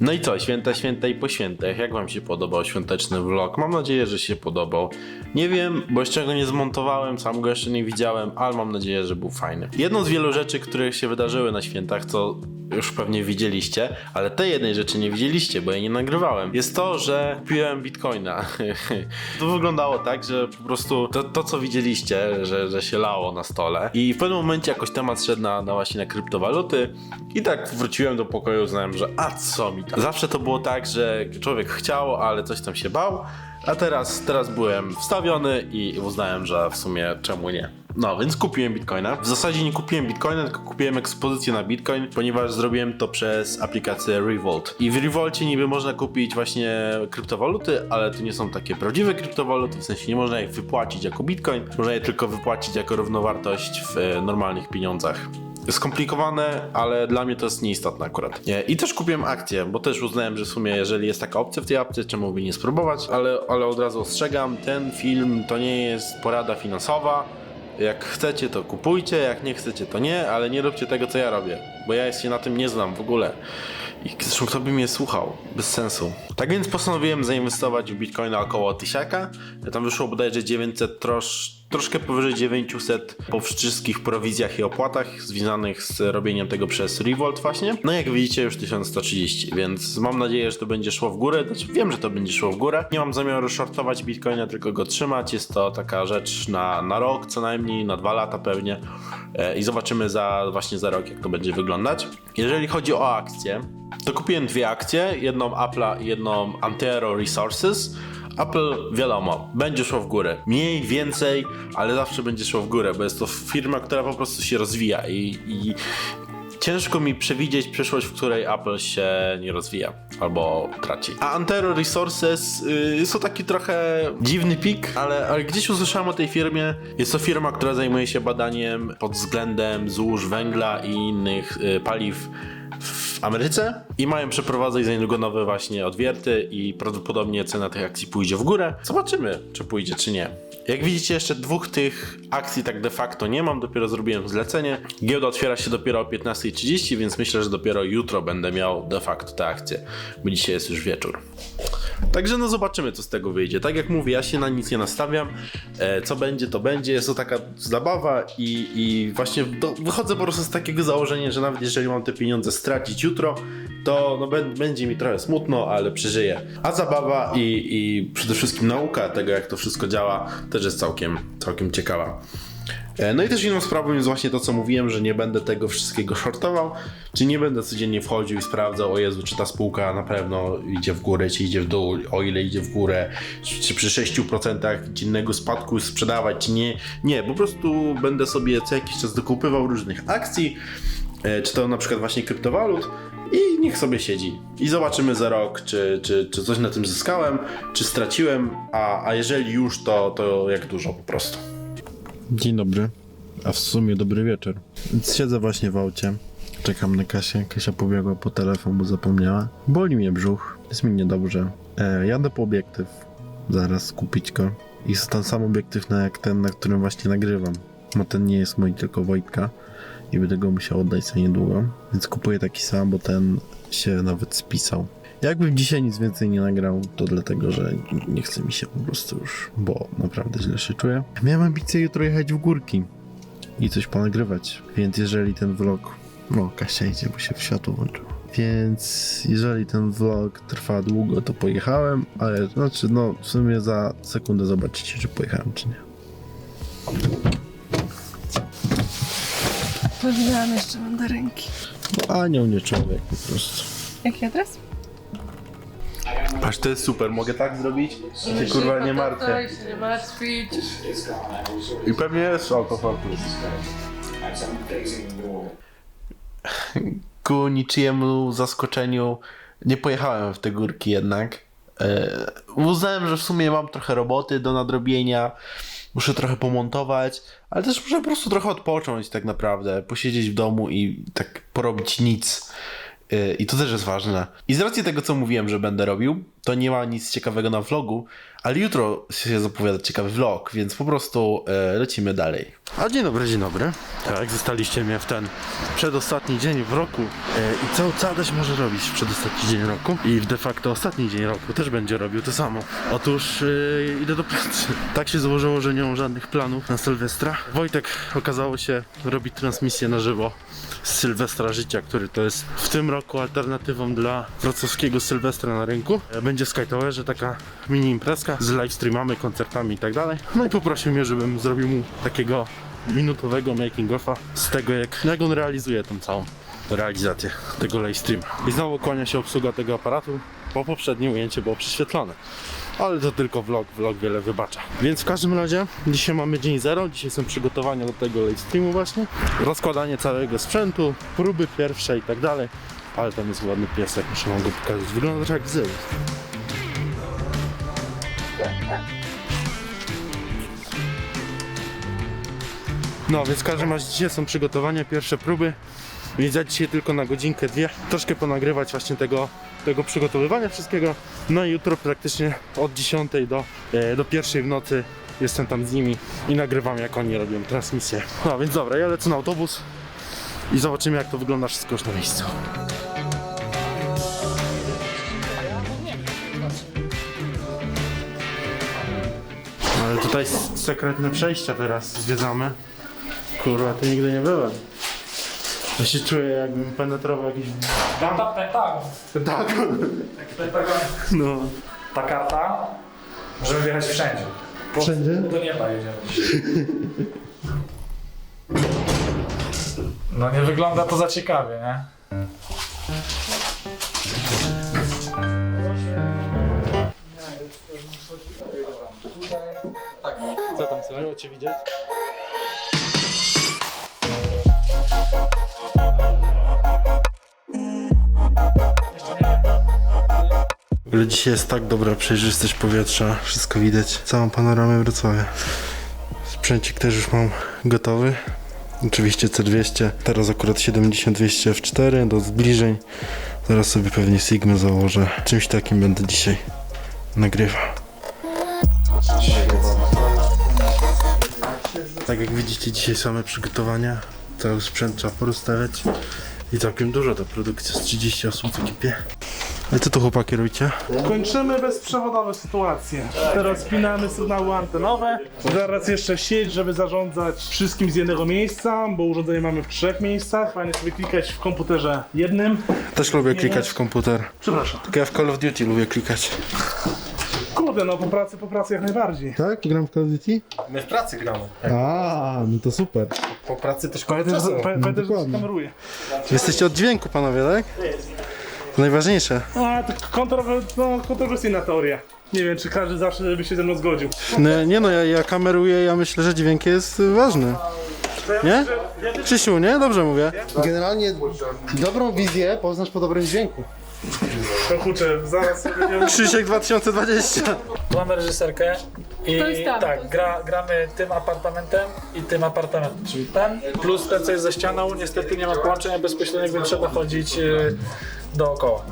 No i co, święta, święta i po świętach. Jak wam się podobał świąteczny vlog? Mam nadzieję, że się podobał. Nie wiem, bo jeszcze go nie zmontowałem, sam go jeszcze nie widziałem, ale mam nadzieję, że był fajny. Jedną z wielu rzeczy, które się wydarzyły na świętach, co już pewnie widzieliście, ale tej jednej rzeczy nie widzieliście, bo ja nie nagrywałem. Jest to, że kupiłem bitcoina. to wyglądało tak, że po prostu to, to co widzieliście, że, że się lało na stole i w pewnym momencie jakoś temat szedł na, na właśnie na kryptowaluty i tak wróciłem do pokoju, uznałem, że a co mi. Zawsze to było tak, że człowiek chciał, ale coś tam się bał, a teraz, teraz byłem wstawiony i uznałem, że w sumie czemu nie. No, więc kupiłem bitcoina. W zasadzie nie kupiłem bitcoina, tylko kupiłem ekspozycję na bitcoin, ponieważ zrobiłem to przez aplikację Revolt. I w Revolcie niby można kupić właśnie kryptowaluty, ale to nie są takie prawdziwe kryptowaluty, w sensie nie można ich wypłacić jako bitcoin, można je tylko wypłacić jako równowartość w e, normalnych pieniądzach skomplikowane, ale dla mnie to jest nieistotne akurat. I też kupiłem akcję, bo też uznałem, że w sumie jeżeli jest taka opcja w tej apce, czemu by nie spróbować, ale, ale od razu ostrzegam, ten film to nie jest porada finansowa. Jak chcecie, to kupujcie, jak nie chcecie, to nie, ale nie róbcie tego, co ja robię, bo ja się na tym nie znam w ogóle. I zresztą kto by mnie słuchał? Bez sensu. Tak więc postanowiłem zainwestować w bitcoina około tysiaka. Tam wyszło bodajże 900, trosz, troszkę powyżej 900 po wszystkich prowizjach i opłatach związanych z robieniem tego przez Revolt właśnie. No jak widzicie już 1130, więc mam nadzieję, że to będzie szło w górę. Znaczy wiem, że to będzie szło w górę. Nie mam zamiaru shortować bitcoina, tylko go trzymać. Jest to taka rzecz na, na rok co najmniej, na dwa lata pewnie. E, I zobaczymy za właśnie za rok, jak to będzie wyglądać. Jeżeli chodzi o akcje, to kupiłem dwie akcje, jedną Apple'a i jedną Antero Resources. Apple, wiadomo, będzie szło w górę. Mniej, więcej, ale zawsze będzie szło w górę, bo jest to firma, która po prostu się rozwija i, i ciężko mi przewidzieć przyszłość, w której Apple się nie rozwija albo traci. A Antero Resources yy, jest to taki trochę dziwny pik, ale, ale gdzieś usłyszałem o tej firmie. Jest to firma, która zajmuje się badaniem pod względem złóż węgla i innych yy, paliw Ameryce i mają przeprowadzać za niedługo nowe właśnie odwierty i prawdopodobnie cena tych akcji pójdzie w górę. Zobaczymy, czy pójdzie, czy nie. Jak widzicie, jeszcze dwóch tych akcji tak de facto nie mam, dopiero zrobiłem zlecenie. Giełda otwiera się dopiero o 15.30, więc myślę, że dopiero jutro będę miał de facto te akcje, bo dzisiaj jest już wieczór. Także no zobaczymy, co z tego wyjdzie. Tak jak mówię, ja się na nic nie nastawiam. E, co będzie, to będzie. Jest to taka zabawa i, i właśnie do, wychodzę po prostu z takiego założenia, że nawet jeżeli mam te pieniądze stracić jutro, to no, bę- będzie mi trochę smutno, ale przeżyję. A zabawa i, i przede wszystkim nauka tego, jak to wszystko działa, też jest całkiem, całkiem ciekawa. E, No i też inną sprawą jest właśnie to, co mówiłem, że nie będę tego wszystkiego shortował, czy nie będę codziennie wchodził i sprawdzał, o Jezu, czy ta spółka na pewno idzie w górę, czy idzie w dół, o ile idzie w górę, czy przy 6% dziennego spadku sprzedawać, czy nie. Nie, po prostu będę sobie co jakiś czas dokupywał różnych akcji, e, czy to na przykład właśnie kryptowalut i niech sobie siedzi. I zobaczymy za rok, czy, czy, czy coś na tym zyskałem, czy straciłem, a, a jeżeli już, to, to jak dużo po prostu. Dzień dobry, a w sumie dobry wieczór. Siedzę właśnie w aucie, czekam na Kasię. Kasia pobiegła po telefon, bo zapomniała. Boli mnie brzuch, jest mi niedobrze. E, jadę po obiektyw, zaraz kupić go. Jest ten sam obiektyw na jak ten, na którym właśnie nagrywam. No ten nie jest mój, tylko Wojtka. I będę go musiał oddać za niedługo. Więc kupuję taki sam, bo ten się nawet spisał. Jakbym dzisiaj nic więcej nie nagrał, to dlatego, że nie chce mi się po prostu już, bo naprawdę źle się czuję. Miałem ambicje jutro jechać w górki i coś ponagrywać, więc jeżeli ten vlog... No, Kasia idzie, bo się w światło włączyło. Więc jeżeli ten vlog trwa długo, to pojechałem, ale znaczy, no w sumie za sekundę zobaczycie, czy pojechałem, czy nie. Powiedziałam jeszcze mandarynki. No, anioł nie człowiek po prostu. Jaki adres? Patrz, to jest super, mogę tak zrobić? Się kurwa nie martwię. się nie martwić. I pewnie jest alkohol. Ku niczyjemu zaskoczeniu nie pojechałem w te górki jednak. E, uznałem, że w sumie mam trochę roboty do nadrobienia. Muszę trochę pomontować, ale też muszę po prostu trochę odpocząć tak naprawdę. Posiedzieć w domu i tak porobić nic. Yy, I to też jest ważne. I z racji tego, co mówiłem, że będę robił, to nie ma nic ciekawego na vlogu, ale jutro się zapowiada ciekawy vlog, więc po prostu yy, lecimy dalej. A dzień dobry, dzień dobry. Tak, zostaliście mnie w ten przedostatni dzień w roku. E, I co, co Adaś może robić w przedostatni dzień roku? I w de facto ostatni dzień roku też będzie robił to samo. Otóż e, idę do pracy. Tak się złożyło, że nie mam żadnych planów na Sylwestra. Wojtek okazało się robi transmisję na żywo Sylwestra Życia, który to jest w tym roku alternatywą dla wrocławskiego Sylwestra na rynku. E, Będzie Sky Towerze taka mini imprezka z live streamami, koncertami i tak dalej. No i poprosił mnie, żebym zrobił mu takiego minutowego making offa z tego jak, jak on realizuje tą całą realizację tego live streama. I znowu kłania się obsługa tego aparatu, bo poprzednie ujęcie było prześwietlone. Ale to tylko vlog, vlog wiele wybacza. Więc w każdym razie dzisiaj mamy dzień zero, dzisiaj są przygotowania do tego live streamu właśnie. Rozkładanie całego sprzętu, próby pierwsze i tak dalej. Ale tam jest ładny piesek, muszę wam go pokazać. Wygląda trochę jak Zeus. No, więc w każdym razie dzisiaj są przygotowania, pierwsze próby. Więc ja dzisiaj tylko na godzinkę, dwie, troszkę ponagrywać właśnie tego, tego przygotowywania wszystkiego. No i jutro praktycznie od 10 do, e, do pierwszej w nocy jestem tam z nimi i nagrywam jak oni robią transmisję. No więc dobra, ja lecę na autobus i zobaczymy jak to wygląda wszystko już na miejscu. Ale tutaj sekretne przejścia teraz zwiedzamy. Kurwa, tu nigdy nie byłem. Ja się czuję jakbym penetrował jakiś... Karta Pentagon. Tak. Pentagon. No. Ta karta, możemy wjechać wszędzie. Po, Wszędzie? Do nieba jedziemy. No nie wygląda to za ciekawie, nie? Co tam, co? Miło cię widzieć. W ogóle dzisiaj jest tak dobra przejrzystość powietrza, wszystko widać, całą panoramę Wrocławia. Sprzęcik też już mam gotowy. Oczywiście C200, teraz akurat 70-200 F4 do zbliżeń. Zaraz sobie pewnie Sigma założę. Czymś takim będę dzisiaj nagrywał. Tak jak widzicie, dzisiaj same przygotowania. Cały sprzęt trzeba porozstawiać. I całkiem dużo ta produkcja, z 30 osób w ekipie. Ale co tu chłopaki robicie? Kończymy bezprzewodowe sytuacje. Teraz spinamy sygnały antenowe. Zaraz jeszcze sieć, żeby zarządzać wszystkim z jednego miejsca, bo urządzenie mamy w trzech miejscach. Fajnie sobie klikać w komputerze jednym. Też lubię klikać w komputer. Przepraszam. Tylko ja w Call of Duty lubię klikać. Kurde, no po pracy, po pracy jak najbardziej. Tak? Gram w Call of Duty? My w pracy gramy. A, no to super. Po pracy też pa- pamiętaj, że dokładnie. kameruję. Jesteście od dźwięku panowie, tak? Najważniejsze. A, to kontrower, no, kontrowersyjna teoria. Nie wiem, czy każdy zawsze by się ze mną zgodził. No, nie no, ja, ja kameruję, ja myślę, że dźwięk jest ważny. Nie? Krzysiu, nie? Dobrze mówię. Generalnie dobrą wizję poznasz po dobrym dźwięku. To kurczę, zaraz sobie nie... Krzysiek 2020. Mamy reżyserkę i To jest tam. tak, gra, gramy tym apartamentem i tym apartamentem, czyli ten, plus ten co jest za ścianą, niestety nie ma połączenia bezpośredniego, więc trzeba chodzić yy, dookoła.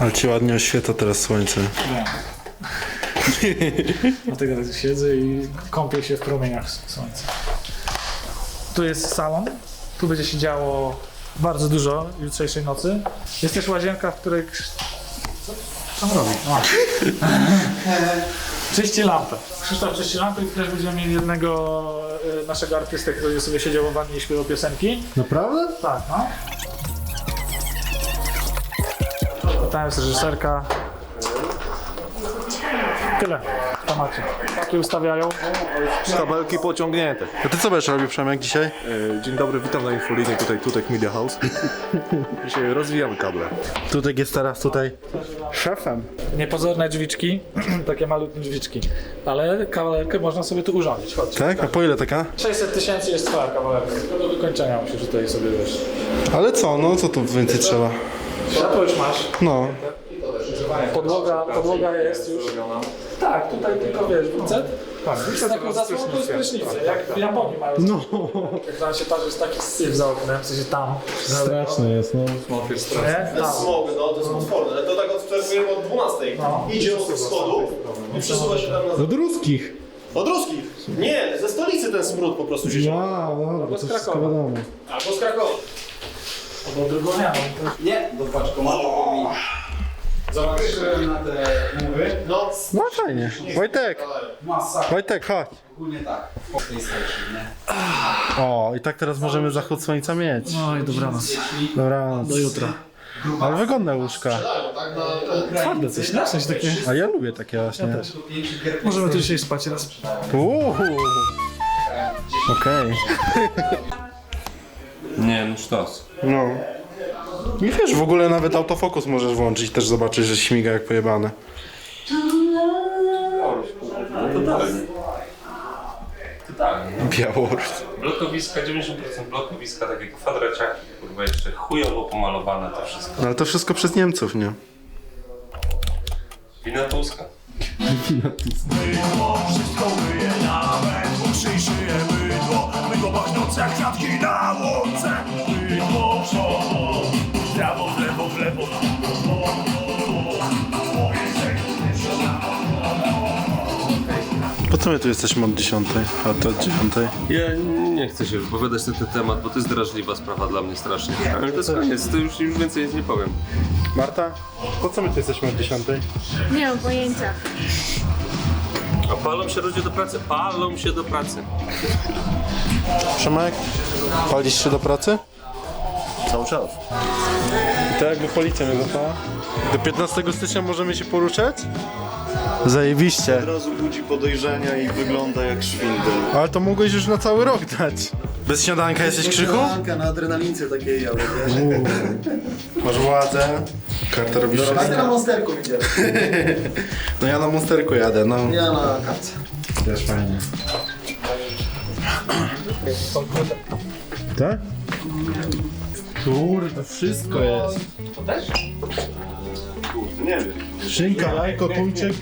Ale ci ładnie oświetla teraz słońce. Dlatego tak siedzę i kąpię się w promieniach słońca. Tu jest salon. Tu będzie się działo bardzo dużo jutrzejszej nocy. Jest też łazienka, w której... Co on robi? O. Czyści lampę. Krzysztof czyści lampę i też będziemy mieli jednego e, naszego artystę, który sobie siedział w wannie i śpiewał piosenki. Naprawdę? Tak, no. Tam jest reżyserka. Tyle w temacie. Takie ustawiają. Kabelki pociągnięte. A ty co będziesz robił Przemek dzisiaj? E, Dzień dobry, witam na infolinie, tutaj Tutek Media House. Dzisiaj rozwijamy kable. Tutek jest teraz tutaj szefem. Niepozorne drzwiczki, takie malutkie drzwiczki. Ale kawalerkę można sobie tu urządzić. Chodź. Tak? A po ile taka? 600 tysięcy jest twoja kawalerka. Tylko do wykończenia musisz tutaj sobie wiesz. Ale co? No co tu więcej trzeba? Światło już masz. No. Podłoga, podłoga jest już. Tak, tutaj tylko wiesz, wincet. Z taką zasłoną to jest prysznicę, jak w Japonii mają. No. Jak tam się patrzy, jest taki syf za oknem, w sensie tam. Straszne jest, no. Nie? Tam. Smog, no to jest potworne, ale to tak obserwujemy od 12. Idzie od schodów i przesuwa się tam na Od ruskich. Od ruskich! Nie, ze stolicy ten smród po prostu się No, no, to wszystko wiadomo. Albo z Krakowa. Albo drugonianą. Zobaczyłem na te umowy. No, No fajnie. Wojtek. Wojtek, chodź. Ogólnie tak. Po tej station, nie? O, i tak teraz możemy zachód słońca mieć. No i dobranoc. Dobra, Do jutra. ale wygodne łóżka. Twarde coś, nie? W sensie takie... A ja lubię takie właśnie. Możemy tu dzisiaj spać raz. Uuu. Okej. Nie, no sztos. No. Nie wiesz, w ogóle nawet autofokus możesz włączyć, też zobaczysz, że śmiga jak pojebane. Totalnie. Totalnie. Białoruś. Blokowiska, 90% blokowiska, takie kwadraciaki, kurwa, jeszcze chujowo pomalowane to wszystko. No ale to wszystko przez Niemców, nie? Wina Tuska. Wszystko myje nawet uszy Mydło pachnące jak kwiatki na łące w prawo, w prawo, w lewo, w lewo Po co my tu jesteśmy od 10, a to od 9? Ja nie chcę się wypowiadać na ten temat, bo to jest drażliwa sprawa dla mnie strasznie. Ale to jest koniec, to już, już więcej nic nie powiem. Marta, po co my tu jesteśmy od 10? Nie mam pojęcia. A palą się ludzie do pracy? Palą się do pracy. Przemek, palisz się do pracy? Cały czas. I to jakby policja mnie złapała? Do 15 stycznia możemy się poruszać? Zajebiście. Od razu budzi podejrzenia i wygląda jak szwindel. Ale to mogłeś już na cały rok dać. Bez śniadanka jesteś krzyku? Śniadanka na adrenalince takiej, ale wiesz. Masz władzę. Karta robisz Tak wszystko. na monsterku idzie. No ja na monsterku jadę, no. Ja na kartce. Też fajnie. Tak? Kurde, wszystko jest. Nie wiem. Szynka, jajko, tuńczyk.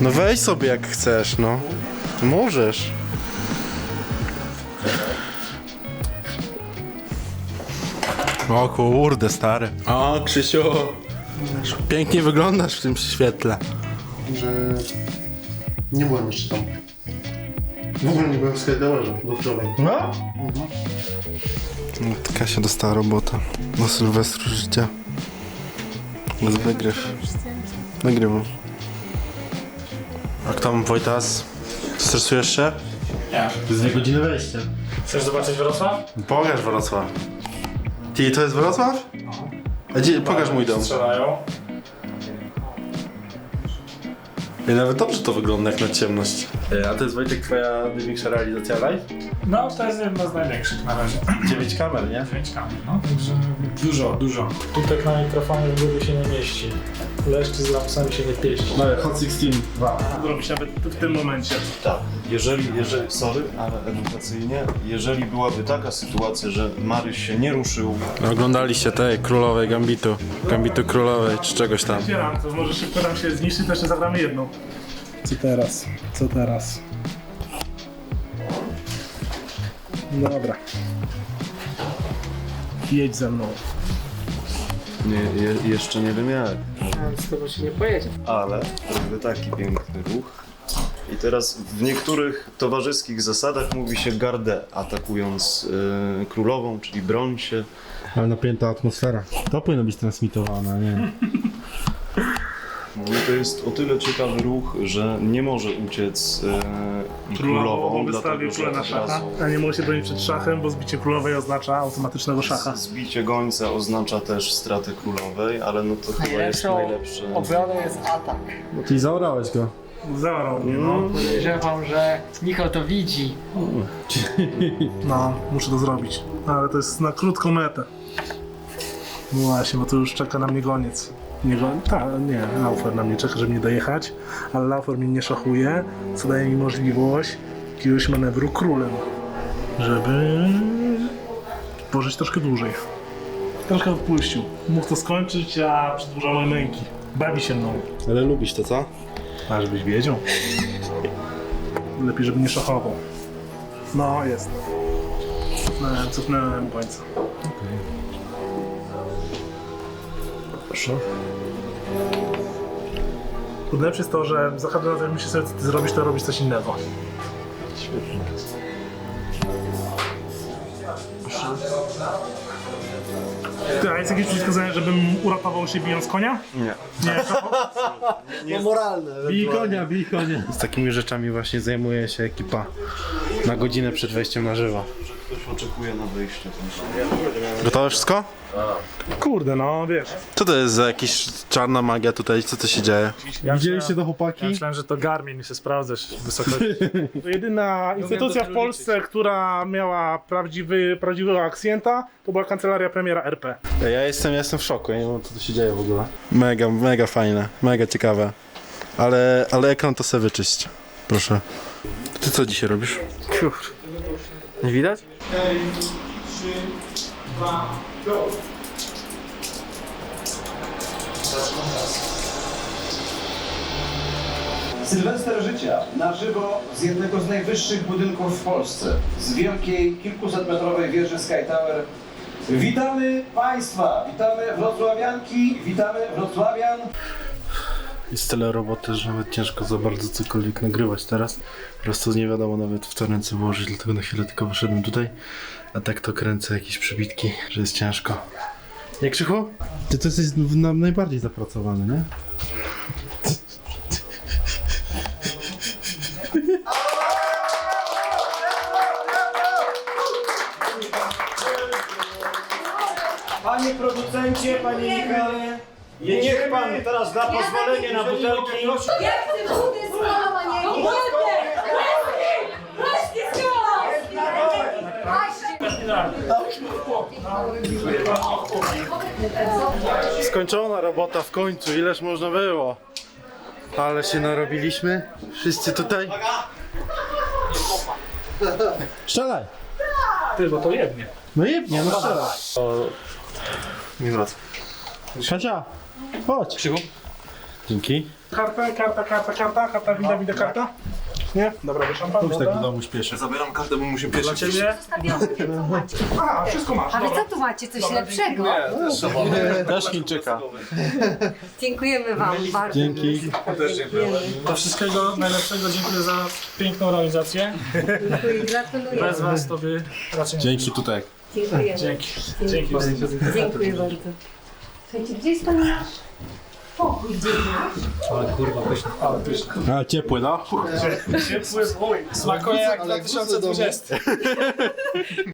No weź sobie jak chcesz, no. Możesz. O kurde, stary. O, Krzysiu. Pięknie wyglądasz w tym świetle. Że nie byłem jeszcze tam. W ogóle nie byłem w Skydowerze do wczoraj. No? Kasia dostała robotę do Sylwestru życia. Bez wygryw. Wygrywam. A kto mam Wojtas? Stresujesz się? Nie. To jest dwie godziny wejścia. Chcesz zobaczyć Wrocław? Pokaż Wrocław. Ty, to jest Wrocław? A gdzie, pokaż mój dom. Strzelają. I nawet dobrze to wygląda jak na ciemność. E, A to jest Wojtek twoja największa realizacja live? No, to jest jedna z największych na razie. 9 kamer, nie? Pięć kamer, no, także dużo, dużo. Tutaj na mikrofonie w głowie się nie mieści. Leszczy z lampsami się nie pieści. No, Hot 16 2. Zrobić nawet w tym momencie. Tak. Jeżeli, jeżeli, sorry, ale edukacyjnie, jeżeli byłaby taka sytuacja, że Maryś się nie ruszył, Oglądaliście tej królowej Gambitu. Gambitu królowej, czy czegoś tam. Otwieram, to może szybko nam się zniszczy, to jeszcze zagramy jedną. Co teraz? Co teraz? Dobra. Jedź ze mną. Nie, je, jeszcze nie wiem jak, Z tobą się nie pojedzie. ale robię taki piękny ruch. I teraz w niektórych towarzyskich zasadach mówi się gardę, atakując y, królową, czyli broń się. Ale napięta atmosfera. To powinno być transmitowane, nie? No i to jest o tyle ciekawy ruch, że nie może uciec y, królową, Królową wystawił dlatego królę że na od szacha, razu a nie może się bronić przed szachem, bo zbicie królowej oznacza automatycznego szacha. zbicie gońca oznacza też stratę królowej, ale no to chyba jest najlepsze. obroną jest atak. No ty zaorałeś go. Zaorał mnie, no. Podejrzewam, że Michał to widzi. No, muszę to zrobić. Ale to jest na krótką metę. No właśnie, bo tu już czeka na mnie goniec. Nie. Ta, nie, Laufer na mnie czeka, żeby mnie dojechać, ale Laufer mnie nie szachuje, co daje mi możliwość jakiegoś manewru królem, żeby pożyć troszkę dłużej. Troszkę odpuścił. Mógł to skończyć, a przedłuża moje męki. Bawi się mną. Ale lubisz to, co? A żebyś wiedział. lepiej, żeby nie szachował. No, jest. Cofnąłem, cofnąłem końca. Proszę. Tu Najlepsze jest to, że za każdym razem myślisz sobie, co ty zrobisz, to robisz coś innego. Ty, a jest jakieś przeciwwskazanie, żebym uratował się bijąc konia? Nie. Nie, No moralne. Bij konia, bij konia. Z takimi rzeczami właśnie zajmuje się ekipa na godzinę przed wejściem na żywo. Oczekuje na wyjście. Gotowe wszystko? Kurde, no wiesz. Co to jest za jakaś czarna magia tutaj? Co to się dzieje? Ja Widzieliście to chłopaki? Ja myślałem, że to Garmin i się sprawdzasz wysoko. To jedyna instytucja w Polsce, która miała prawdziwy, prawdziwego akcjenta, to była kancelaria premiera RP. Ja jestem, ja jestem w szoku, ja nie wiem co tu się dzieje w ogóle. Mega, mega fajne, mega ciekawe. Ale, ale ekran to sobie wyczyść. Proszę. Ty co dzisiaj robisz? Nie widać? Sylwester życia na żywo z jednego z najwyższych budynków w Polsce, z wielkiej kilkusetmetrowej wieży Sky Tower. Witamy Państwa, witamy Wrocławianki, witamy Wrocławian. Jest tyle roboty, że nawet ciężko za bardzo cokolwiek nagrywać teraz. Po prostu nie wiadomo nawet w co ręce włożyć, dlatego na chwilę tylko wyszedłem tutaj. A tak to kręcę jakieś przybitki, że jest ciężko. Jak Krzychu? Ty to jesteś na, najbardziej zapracowany, nie? Panie producencie, panie Michale, niech Pan teraz da pozwolenie na butelki. Ja chcę wody z mama, nie wodę! Właśnie Skończona robota w końcu, ileż można było. Ale się narobiliśmy. Wszyscy tutaj. Strzelaj! Ty, bo to jednie. No jebnie, no strzelaj. Nie wracam. Kasia, chodź. Krzychu? Dzięki. Karta, karta, karta, karta, karta, winda, winda, karta. Nie? Dobra, wyszłam pan, Chodź tak do domu śpieszę. Zabieram kartę, bo muszę Dla pierwszy. ciebie. A, wszystko masz, A wy dobra. co tu macie? Coś lepszego? Też Chińczyka. Dziękujemy wam bardzo. Dzięki. Do wszystkiego najlepszego, dziękuję za piękną realizację. Dziękuję, gratuluję. Bez was to by raczej nie Dzięki tutaj. Dziękujemy. Dzięki. Dzięki bardzo. Dziękuję bardzo. Słuchajcie, gdzie jest pani pokój dzienny? A ciepły, no. Ciepły chuj. Smakuje jak 2020.